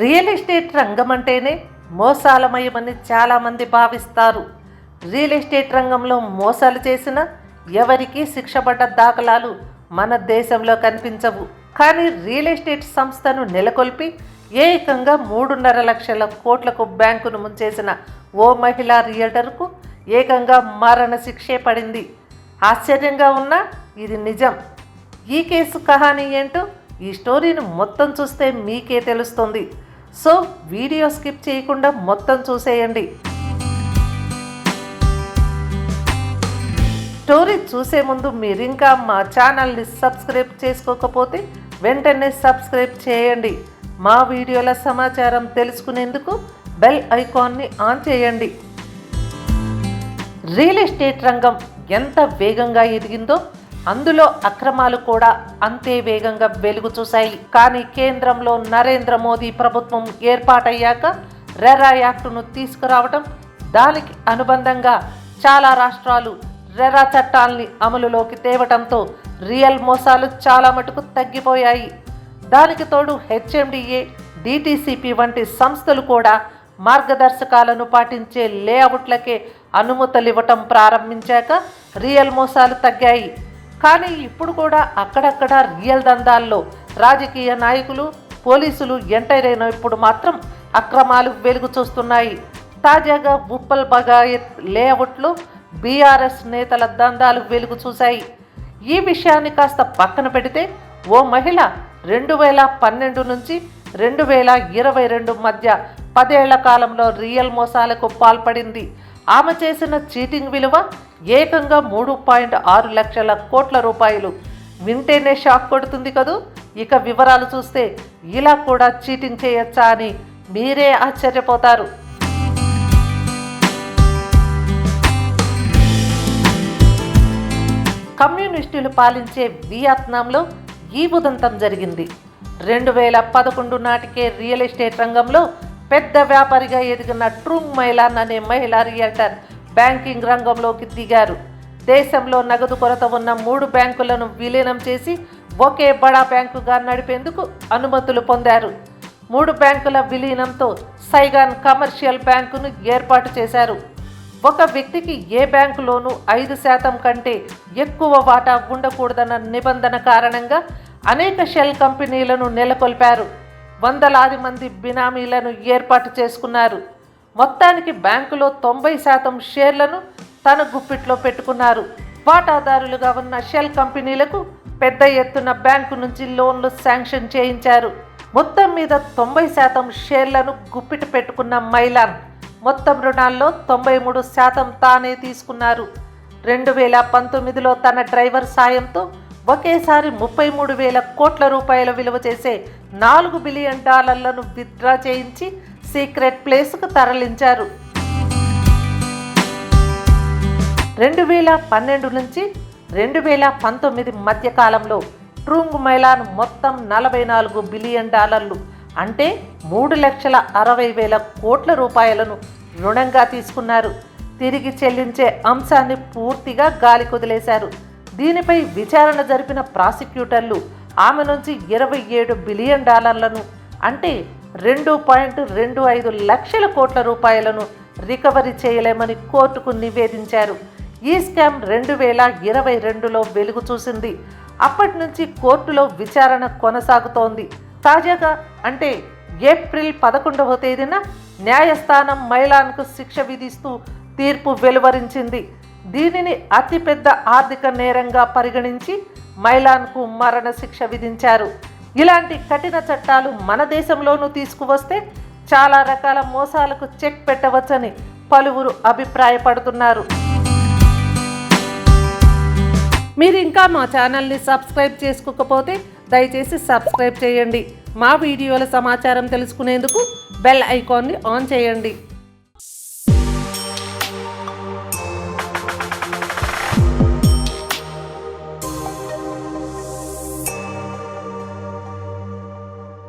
Real estate రంగం అంటేనే మోసాలమయమని చాలామంది భావిస్తారు. రియల్ ఎస్టేట్ రంగంలో మోసాలు చేసిన ఎవరికీ శిక్షపడ్డ దాఖలాలు మన దేశంలో కనిపించవు. కానీ రియల్ ఎస్టేట్ సంస్థను నెలకొల్పి ఏకంగా మూడున్నర లక్షల కోట్లకు బ్యాంకును ముంచేసిన ఓ మహిళా రియల్టర్కు ఏకంగా మరణ శిక్షే పడింది. ఆశ్చర్యంగా ఉన్నా ఇది నిజం. ఈ కేసు కహానీ ఏంటో ఈ స్టోరీని మొత్తం చూస్తే మీకే తెలుస్తుంది. సో వీడియో స్కిప్ చేయకుండా మొత్తం చూసేయండి. స్టోరీ చూసే ముందు మీరు ఇంకా మా ఛానల్ని సబ్స్క్రైబ్ చేసుకోకపోతే వెంటనే సబ్స్క్రైబ్ చేయండి. మా వీడియోల సమాచారం తెలుసుకునేందుకు బెల్ ఐకాన్ని ఆన్ చేయండి. రియల్ ఎస్టేట్ రంగం ఎంత వేగంగా ఎదిగిందో అందులో అక్రమాలు కూడా అంతే వేగంగా వెలుగు చూశాయి. కానీ కేంద్రంలో నరేంద్ర మోదీ ప్రభుత్వం ఏర్పాటయ్యాక రెరా యాక్టును తీసుకురావటం దానికి అనుబంధంగా చాలా రాష్ట్రాలు రెరా చట్టాల్ని అమలులోకి తేవటంతో రియల్ మోసాలు చాలా మటుకు తగ్గిపోయాయి. దానికి తోడు హెచ్ఎండిఏ డిటిసిపి వంటి సంస్థలు కూడా మార్గదర్శకాలను పాటించే లేఅవుట్లకే అనుమతులు ఇవ్వటం ప్రారంభించాక రియల్ మోసాలు తగ్గాయి. కానీ ఇప్పుడు కూడా అక్కడక్కడ రియల్ దందాల్లో రాజకీయ నాయకులు పోలీసులు ఎంటైరైనప్పుడు అయిన ఇప్పుడు మాత్రం అక్రమాలు వెలుగు చూస్తున్నాయి. తాజాగా బుప్పల్ బగాయత్ లేఅవుట్లో బీఆర్ఎస్ నేతల దందాలు వెలుగు చూశాయి. ఈ విషయాన్ని కాస్త పక్కన పెడితే ఓ మహిళ రెండు వేల పన్నెండు నుంచి రెండు వేల ఇరవై రెండు మధ్య పదేళ్ళ కాలంలో రియల్ మోసాలకు పాల్పడింది. ఆమె చేసిన చీటింగ్ విలువ ఏకంగా మూడు పాయింట్ ఆరు లక్షల కోట్ల రూపాయలు. వింటేనే షాక్ కొడుతుంది కదూ? ఇక వివరాలు చూస్తే ఇలా కూడా చీటింగ్ చేయొచ్చా అని మీరే ఆశ్చర్యపోతారు. కమ్యూనిస్టులు పాలించే వియత్నాంలో ఈ ఉదంతం జరిగింది. రెండు వేల పదకొండు నాటికే రియల్ ఎస్టేట్ రంగంలో పెద్ద వ్యాపారిగా ఎదిగిన ట్రూంగ్ మైలాన్ అనే మహిళా రియల్టర్ బ్యాంకింగ్ రంగంలోకి దిగారు. దేశంలో నగదు కొరత ఉన్న మూడు బ్యాంకులను విలీనం చేసి ఒకే బడా బ్యాంకుగా నడిపేందుకు అనుమతులు పొందారు. మూడు బ్యాంకుల విలీనంతో సైగాన్ కమర్షియల్ బ్యాంకును ఏర్పాటు చేశారు. ఒక వ్యక్తికి ఏ బ్యాంకులోనూ ఐదు శాతం కంటే ఎక్కువ వాటా ఉండకూడదన్న నిబంధన కారణంగా అనేక షెల్ కంపెనీలను నెలకొల్పారు. వందలాది మంది బినామీలను ఏర్పాటు చేసుకున్నారు. మొత్తానికి బ్యాంకులో తొంభై శాతం షేర్లను తన గుప్పిట్లో పెట్టుకున్నారు. వాటాదారులుగా ఉన్న షెల్ కంపెనీలకు పెద్ద ఎత్తున బ్యాంకు నుంచి లోన్లు శాంక్షన్ చేయించారు. మొత్తం మీద తొంభై శాతం షేర్లను గుప్పిటి పెట్టుకున్న మైలాన్ మొత్తం రుణాల్లో తొంభై మూడు శాతం తానే తీసుకున్నారు. రెండు వేల పంతొమ్మిదిలో తన డ్రైవర్ సాయంతో ఒకేసారి ముప్పై మూడు వేల కోట్ల రూపాయల విలువ చేసే నాలుగు బిలియన్ డాలర్లను విత్డ్రా చేయించి సీక్రెట్ ప్లేస్కు తరలించారు. రెండు వేల పన్నెండు నుంచి రెండు వేల పంతొమ్మిది మధ్యకాలంలో ట్రూంగ్ మైలాన్ మొత్తం నలభై నాలుగు బిలియన్ డాలర్లు అంటే మూడు లక్షల అరవై వేల కోట్ల రూపాయలను రుణంగా తీసుకున్నారు. తిరిగి చెల్లించే అంశాన్ని పూర్తిగా గాలి కుదిలేశారు. దీనిపై విచారణ జరిపిన ప్రాసిక్యూటర్లు ఆమె నుంచి ఇరవై ఏడు బిలియన్ డాలర్లను అంటే రెండు పాయింట్ రెండు ఐదు లక్షల కోట్ల రూపాయలను రికవరీ చేయలేమని కోర్టుకు నివేదించారు. ఈ స్కామ్ రెండు వేల ఇరవై రెండులో వెలుగు చూసింది. అప్పటి నుంచి కోర్టులో విచారణ కొనసాగుతోంది. తాజాగా అంటే ఏప్రిల్ పదకొండవ తేదీన న్యాయస్థానం మైలాన్కు శిక్ష విధిస్తూ తీర్పు వెలువరించింది. దీనిని అతిపెద్ద ఆర్థిక నేరంగా పరిగణించి మైలాన్కు మరణశిక్ష విధించారు. ఇలాంటి కఠిన చట్టాలు మన దేశంలోనూ తీసుకువస్తే చాలా రకాల మోసాలకు చెక్ పెట్టవచ్చని పలువురు అభిప్రాయపడుతున్నారు. మీరు ఇంకా మా ఛానల్ని సబ్స్క్రైబ్ చేసుకోకపోతే దయచేసి సబ్స్క్రైబ్ చేయండి. మా వీడియోల సమాచారం తెలుసుకునేందుకు బెల్ ఐకాన్ని ఆన్ చేయండి.